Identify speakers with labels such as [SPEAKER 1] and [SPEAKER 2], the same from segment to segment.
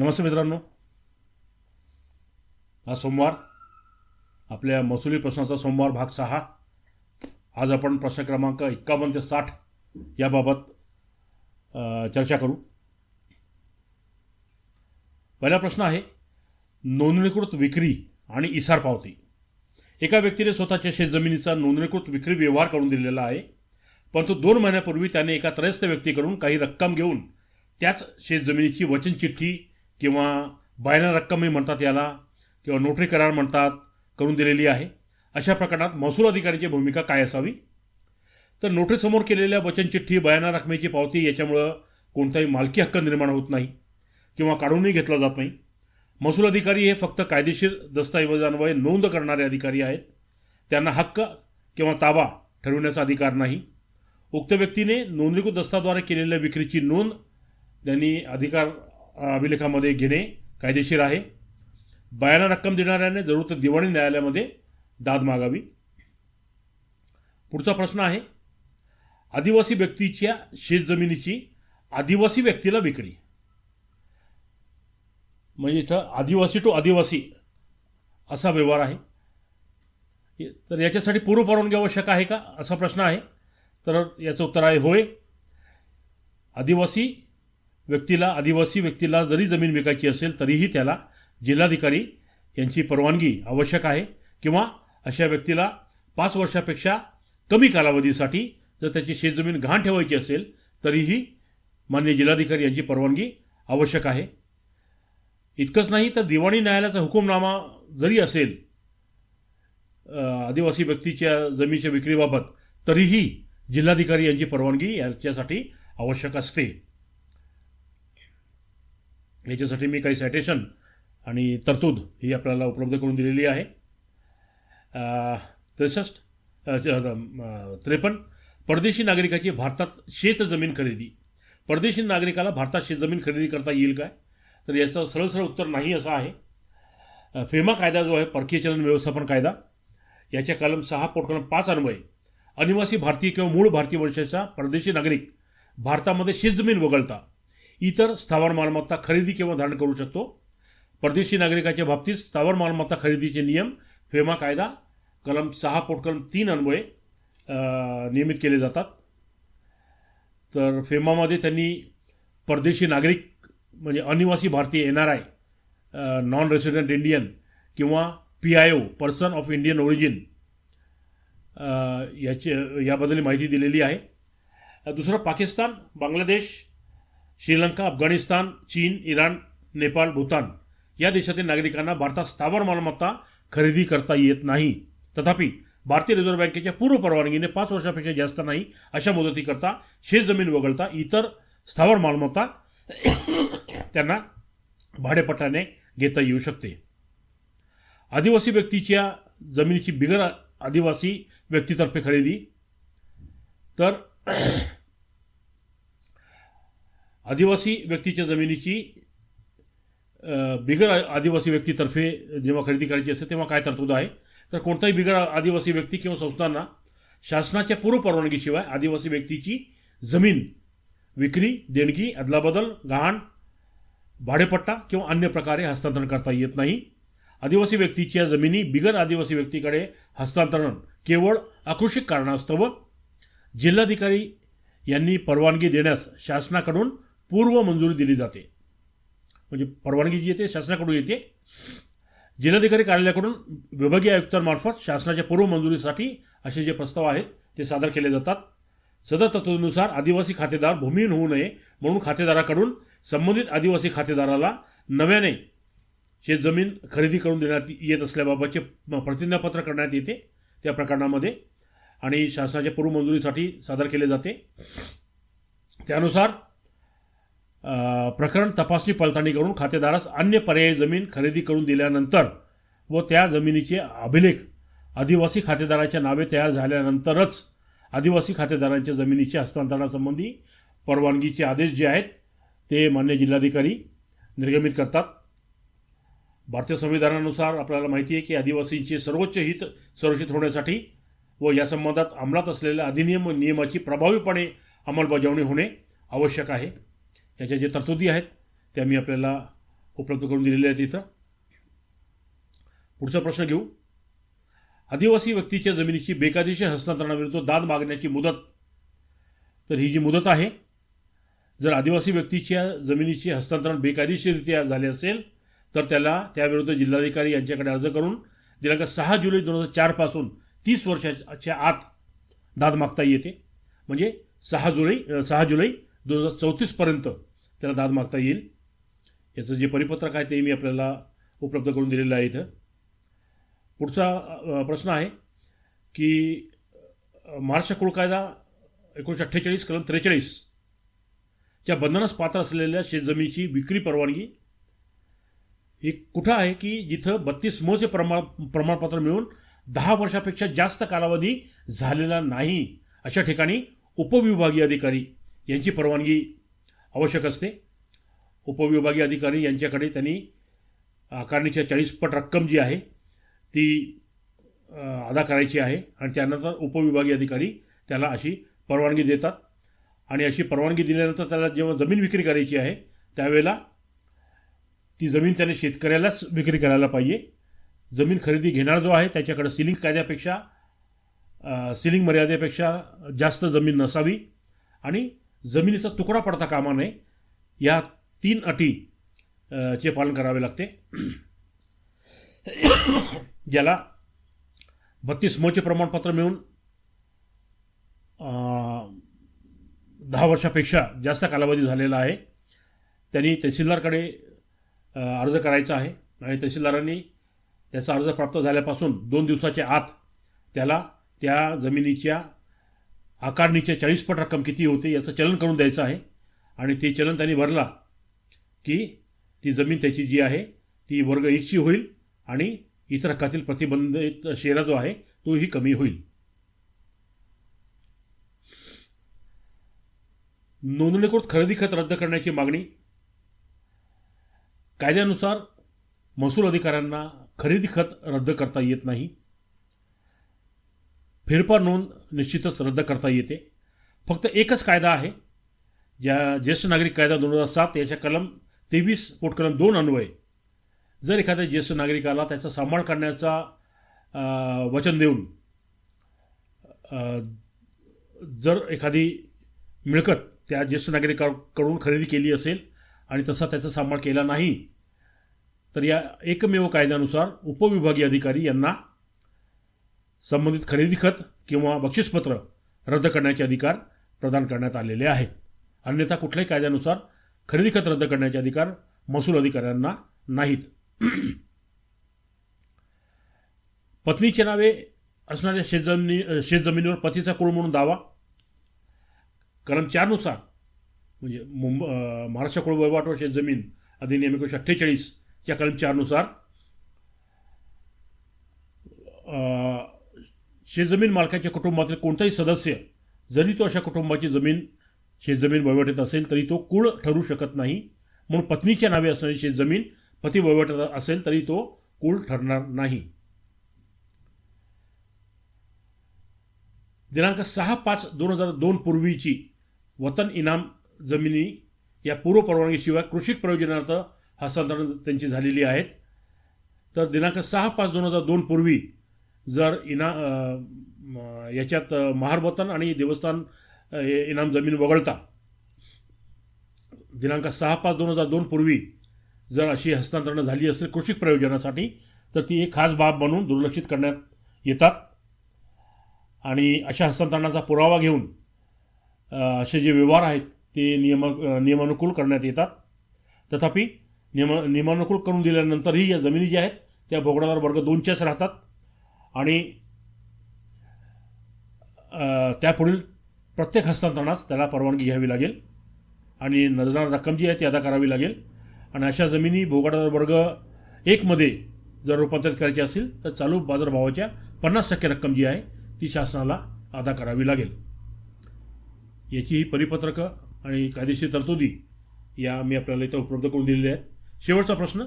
[SPEAKER 1] नमस्ते मित्रांनो. आज सोमवार. आपल्या महसुली प्रश्नाचा सोमवार भाग सहा. आज आपण प्रश्न क्रमांक एक्कावन्न ते साठ याबाबत चर्चा करू. पहिला प्रश्न आहे नोंदणीकृत विक्री आणि इसार पावती. एका व्यक्तीने स्वतःच्या शेतजमिनीचा नोंदणीकृत विक्री व्यवहार करून दिलेला आहे परंतु दोन महिन्यापूर्वी त्याने एका त्रयस्थ व्यक्तीकडून काही रक्कम घेऊन त्याच शेतजमिनीची वचन चिठ्ठी किंवा बायना रक्कमही म्हणतात याला किंवा नोटरी करार म्हणतात करून दिलेली आहे. अशा प्रकरणात महसूल अधिकाऱ्याची भूमिका काय असावी? तर नोटरीसमोर केलेल्या वचन चिठ्ठी बयाना रकमेची पावती याच्यामुळं कोणताही मालकी हक्क निर्माण होत नाही किंवा काढूनही घेतला जात नाही. महसूल अधिकारी हे फक्त कायदेशीर दस्तऐवजांवर नोंद करणारे अधिकारी आहेत. त्यांना हक्क किंवा ताबा ठरविण्याचा अधिकार नाही. उक्त व्यक्तीने नोंदणीकृत दस्ताद्वारे केलेल्या विक्रीची नोंद त्यांनी अधिकार अभिलेखामध्ये घेणे कायदेशीर आहे. बयाना रक्कम देणाऱ्याने जरूर तर दिवाणी न्यायालयामध्ये दाद मागावी. पुढचा प्रश्न आहे आदिवासी व्यक्तीच्या शेतजमिनीची आदिवासी व्यक्तीला विक्री. म्हणजे इथं आदिवासी टू आदिवासी असा व्यवहार आहे. तर याच्यासाठी पूर्व परवानगी आवश्यक आहे का? असा प्रश्न आहे. तर याचं उत्तर आहे होय. आदिवासी व्यक्तीला आदिवासी व्यक्तीला जरी जमीन विकायची असेल तरीही त्याला जिल्हाधिकारी यांची परवानगी आवश्यक आहे. किंवा अशा व्यक्तीला पाच वर्षापेक्षा कमी कालावधीसाठी जर त्याची शेतजमीन घाण ठेवायची असेल तरीही मान्य जिल्हाधिकारी यांची परवानगी आवश्यक आहे. इतकंच नाही तर दिवाणी न्यायालयाचा हुकुमनामा जरी असेल आदिवासी व्यक्तीच्या जमिनीच्या विक्रीबाबत तरीही जिल्हाधिकारी यांची परवानगी याच्यासाठी आवश्यक असते. याच्यासाठी मी काही सायटेशन आणि तरतूद ही आपल्याला उपलब्ध करून दिलेली आहे. त्रेसष्ट त्रेपन्न परदेशी नागरिकाची भारतात शेतजमीन खरेदी. परदेशी नागरिकाला भारतात शेतजमीन खरेदी करता येईल काय? तर याचं सरळ सरळ उत्तर नाही असं आहे. फेमा कायदा जो आहे परकीय चलन व्यवस्थापन कायदा याच्या कलम सहा पोटकलम पाच अन्वये अनिवासी भारतीय किंवा मूळ भारतीय वंशाचा परदेशी नागरिक भारतामध्ये शेतजमीन वगळता इतर स्थावर मालमत्ता खरेदी किंवा धारण करू शकतो. परदेशी नागरिकाच्या बाबतीत स्थावर मालमत्ता खरेदीचे नियम फेमा कायदा कलम सहा पोटकलम तीन अन्वये नियमित केले जातात. तर फेमामध्ये त्यांनी परदेशी नागरिक म्हणजे अनिवासी भारतीय N R I non resident Indian किंवा P I O person of Indian origin याचे याबद्दल माहिती दिलेली आहे. दुसरं पाकिस्तान बांगलादेश श्रीलंका अफगाणिस्तान चीन इराण नेपाळ भूतान या देशातील नागरिकांना भारतात स्थावर मालमत्ता खरेदी करता येत नाही. तथापि भारतीय रिझर्व्ह बँकेच्या पूर्व परवानगीने पाच वर्षापेक्षा जास्त नाही अशा मुदतीकरता शेतजमीन वगळता इतर स्थावर मालमत्ता त्यांना भाडेपट्ट्याने घेता येऊ शकते. आदिवासी व्यक्तीच्या जमिनीची बिगर आदिवासी व्यक्तीतर्फे खरेदी. तर आदिवासी व्यक्तीच्या जमिनीची बिगर आदिवासी व्यक्तीतर्फे जेव्हा खरेदी करायची असते तेव्हा काय तरतूद आहे? तर कोणताही बिगर आदिवासी व्यक्ती किंवा संस्थांना शासनाच्या पूर्व परवानगीशिवाय आदिवासी व्यक्तीची जमीन विक्री देणगी अदलाबदल गहाण भाडेपट्टा किंवा अन्य प्रकारे हस्तांतरण करता येत नाही. आदिवासी व्यक्तीच्या जमिनी बिगर आदिवासी व्यक्तीकडे हस्तांतरण केवळ आकृषिक कारणास्तव जिल्हाधिकारी यांनी परवानगी देण्यास शासनाकडून पूर्व मंजुरी दिली जाते. म्हणजे परवानगी जी येते शासनाकडून येते. जिल्हाधिकारी कार्यालयाकडून विभागीय आयुक्तांमार्फत शासनाच्या पूर्व मंजुरीसाठी असे जे प्रस्ताव आहेत ते सादर केले जातात. सदर तत्वानुसार आदिवासी खातेदार भूमिहीन होऊ नये म्हणून खातेदाराकडून संबंधित आदिवासी खातेदाराला नव्याने शेतजमीन खरेदी करून देण्यात येत असल्याबाबतचे प्रतिज्ञापत्र करण्यात येते त्या प्रकरणामध्ये. आणि शासनाच्या पूर्व मंजुरीसाठी सादर केले जाते. त्यानुसार प्रकरण तपासणी पडताळणी करून खातेदारास अन्य पर्यायी जमीन खरेदी करून दिल्यानंतर व त्या जमिनीचे अभिलेख आदिवासी खातेदाराच्या नावे तयार झाल्यानंतरच आदिवासी खातेदारांच्या जमिनीच्या हस्तांतरणासंबंधी परवानगीचे आदेश जे आहेत ते मान्य जिल्हाधिकारी निर्गमित करतात. भारतीय संविधानानुसार आपल्याला माहिती आहे की आदिवासींचे सर्वोच्च हित संरक्षित होण्यासाठी व या संबंधात अंमलात असलेल्या अधिनियम व नियमाची प्रभावीपणे अंमलबजावणी होणे आवश्यक आहे. याच्या जे तरतुदी आहेत त्या मी आपल्याला उपलब्ध करून दिलेल्या आहेत इथं. पुढचा प्रश्न घेऊ. आदिवासी व्यक्तीच्या जमिनीची बेकायदेशीर हस्तांतरणाविरुद्ध दाद मागण्याची मुदत तर ही जी मुदत आहे जर आदिवासी व्यक्तीच्या जमिनीचे हस्तांतरण बेकायदेशीररित्या झाले असेल तर त्याला त्याविरुद्ध जिल्हाधिकारी यांच्याकडे अर्ज करून दिनांक सहा जुलै दोन हजार चारपासून तीस वर्षाच्या आत दाद मागता येते. म्हणजे सहा जुलै सहा जुलै दोन हजार चौतीसपर्यंत त्याला दाद मागता येईल. याचं जे परिपत्रक आहे ते मी आपल्याला उपलब्ध करून दिलेलं आहे इथं. पुढचा प्रश्न आहे की महाराष्ट्र कुळ कायदा एकोणीसशे अठ्ठेचाळीस कलम त्रेचाळीस च्या बंधनास पात्र असलेल्या शेतजमिनीची विक्री परवानगी ही कुठं आहे की जिथं बत्तीस मचे प्रमाण प्रमाणपत्र मिळून दहा वर्षापेक्षा जास्त कालावधी झालेला नाही? अशा ठिकाणी उपविभागीय अधिकारी यांची परवानगी आवश्यक असते. उपविभागीय अधिकारी यांच्याकडे त्यांनी आकारणीच्या चाळीस पट रक्कम जी आहे ती अदा करायची आहे आणि त्यानंतर उपविभागीय अधिकारी त्याला अशी परवानगी देतात. आणि अशी परवानगी दिल्यानंतर त्याला जेव्हा जमीन विक्री करायची आहे त्यावेळेला ती जमीन त्याने शेतकऱ्यालाच विक्री करायला पाहिजे. जमीन खरेदी घेणारा जो आहे त्याच्याकडे सिलिंग कायद्यापेक्षा सिलिंग मर्यादेपेक्षा जास्त जमीन नसावी. आणि जमिनीचा तुकडा पडता कामा नये. या तीन अटी चे पालन करावे लागते. ज्याला बत्तीस मोचे प्रमाणपत्र मिळून दहा वर्षापेक्षा जास्त कालावधी झालेला आहे. त्यांनी तहसीलदारकडे अर्ज करायचा आहे. आणि तहसीलदारांनी त्याचा अर्ज प्राप्त झाल्यापासून दोन दिवसाच्या आत त्याला त्या जमिनीच्या आकारणीच्या चाळीसपट रक्कम किती होते याचं चलन करून द्यायचं आहे. आणि ते चलन त्यांनी भरला की ती जमीन त्याची जी आहे ती वर्ग एकची होईल आणि इतर हक्कातील प्रतिबंधित शेरा जो आहे तोही कमी होईल. नोंदणीकृत खरेदी खत रद्द करण्याची मागणी. कायद्यानुसार महसूल अधिकाऱ्यांना खरेदी खत रद्द करता येत नाही. फेरफार नोंद निश्चितच रद्द करता येते. फक्त एकच कायदा आहे. ज्या ज्येष्ठ नागरिक कायदा दोन हजार सात याच्या कलम तेवीस पोटकलम दोन अन्वये. जर एखाद्या ज्येष्ठ नागरिकाला त्याचा सांभाळ करण्याचा वचन देऊन जर एखादी मिळकत त्या ज्येष्ठ नागरिकाकडून खरेदी केली असेल आणि तसा त्याचा सांभाळ केला नाही तर या एकमेव कायद्यानुसार उपविभागीय अधिकारी यांना संबंधित खरेदी खत किंवा बक्षीसपत्र रद्द करण्याचे अधिकार प्रदान करण्यात आलेले आहेत. अन्यथा कुठल्याही कायद्यानुसार खरेदी खत रद्द करण्याचे अधिकार महसूल अधिकाऱ्यांना नाहीत. पत्नीचे नावे असणाऱ्या शेतजमिनी शेतजमिनीवर पतीचा कुळ म्हणून दावा. कलम चारनुसार म्हणजे मुंब महाराष्ट्र कुळ वहिवाट व शेतजमीन अधिनियम एकोणीशे अठ्ठेचाळीसच्या कलम चारनुसार शेतजमीन मालकाच्या कुटुंबातील कोणताही सदस्य जरी तो अशा कुटुंबाची जमीन शेतजमीन वहिवाटीत असेल तरी तो कुळ ठरू शकत नाही. म्हणून पत्नीच्या नावे असणारी शेतजमीन पती वहिवाटीत असेल तरी तो कुळ ठरणार नाही. दिनांक सहा पाच दोन हजार दोन पूर्वीची वतन इनाम जमिनी या पूर्व परवानगीशिवाय कृषी प्रयोजनार्थ हस्तांतरण त्यांची झालेली आहेत. तर दिनांक सहा पाच दोन हजार दोन पूर्वी जर इना याच्यात महारबतन महारवतन आणि देवस्थान हे इनाम जमीन वगळता दिनांक सहा पाच दोन हजार दोन पूर्वी जर अशी हस्तांतरणं झाली असेल कृषी प्रयोजनासाठी तर ती एक खास बाब म्हणून दुर्लक्षित करण्यात येतात. आणि अशा हस्तांतरणाचा पुरावा घेऊन असे जे व्यवहार आहेत ते नियम नियमानुकूल करण्यात येतात. तथापि नियम नियमानुकूल करून दिल्यानंतरही या जमिनी ज्या आहेत त्या भोगडादार वर्ग दोनच्याच राहतात. आणि त्यापुढील प्रत्येक हस्तांतरणास त्याला परवानगी घ्यावी लागेल. आणि नजणार रक्कम जी आहे ती अदा करावी लागेल. आणि अशा जमिनी भोगडादार वर्ग एकमध्ये जर रूपांतरित करायची असेल तर चालू बाजारभावाच्या पन्नास टक्के रक्कम जी आहे ती शासनाला अदा करावी लागेल. याची ही परिपत्रकं आणि कायदेशीर तरतुदी या मी आपल्याला इथं उपलब्ध करून दिलेल्या आहेत. शेवटचा प्रश्न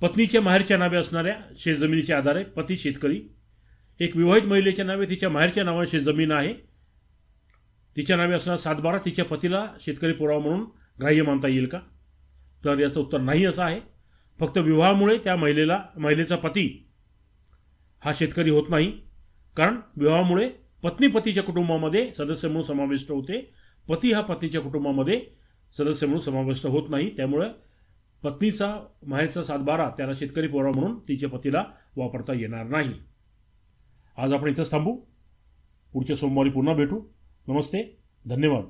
[SPEAKER 1] पत्नीच्या माहेरच्या नावे असणाऱ्या शेतजमिनीच्या आधारे पती शेतकरी. एक विवाहित महिलेच्या नावे तिच्या माहेरच्या नावाने शेतजमीन आहे. तिच्या नावे असणारा सातबारा तिच्या पतीला शेतकरी पुरावा म्हणून ग्राह्य मानता येईल का? तर याचं उत्तर नाही असं आहे. फक्त विवाहामुळे त्या महिलेला महिलेचा पती हा शेतकरी होत नाही. कारण विवाहामुळे पत्नी पतीच्या कुटुंबामध्ये सदस्य म्हणून समाविष्ट होते. पती हा पतीच्या कुटुंबामध्ये सदस्य म्हणून समाविष्ट होत नाही. त्यामुळे पत्नीचा माहेरचा सातबारा त्याला शेतकरी पोरा म्हणून तिच्या पतीला वापरता येणार नाही. आज आपण इथंच थांबू. पुढच्या सोमवारी पुन्हा भेटू. नमस्ते. धन्यवाद.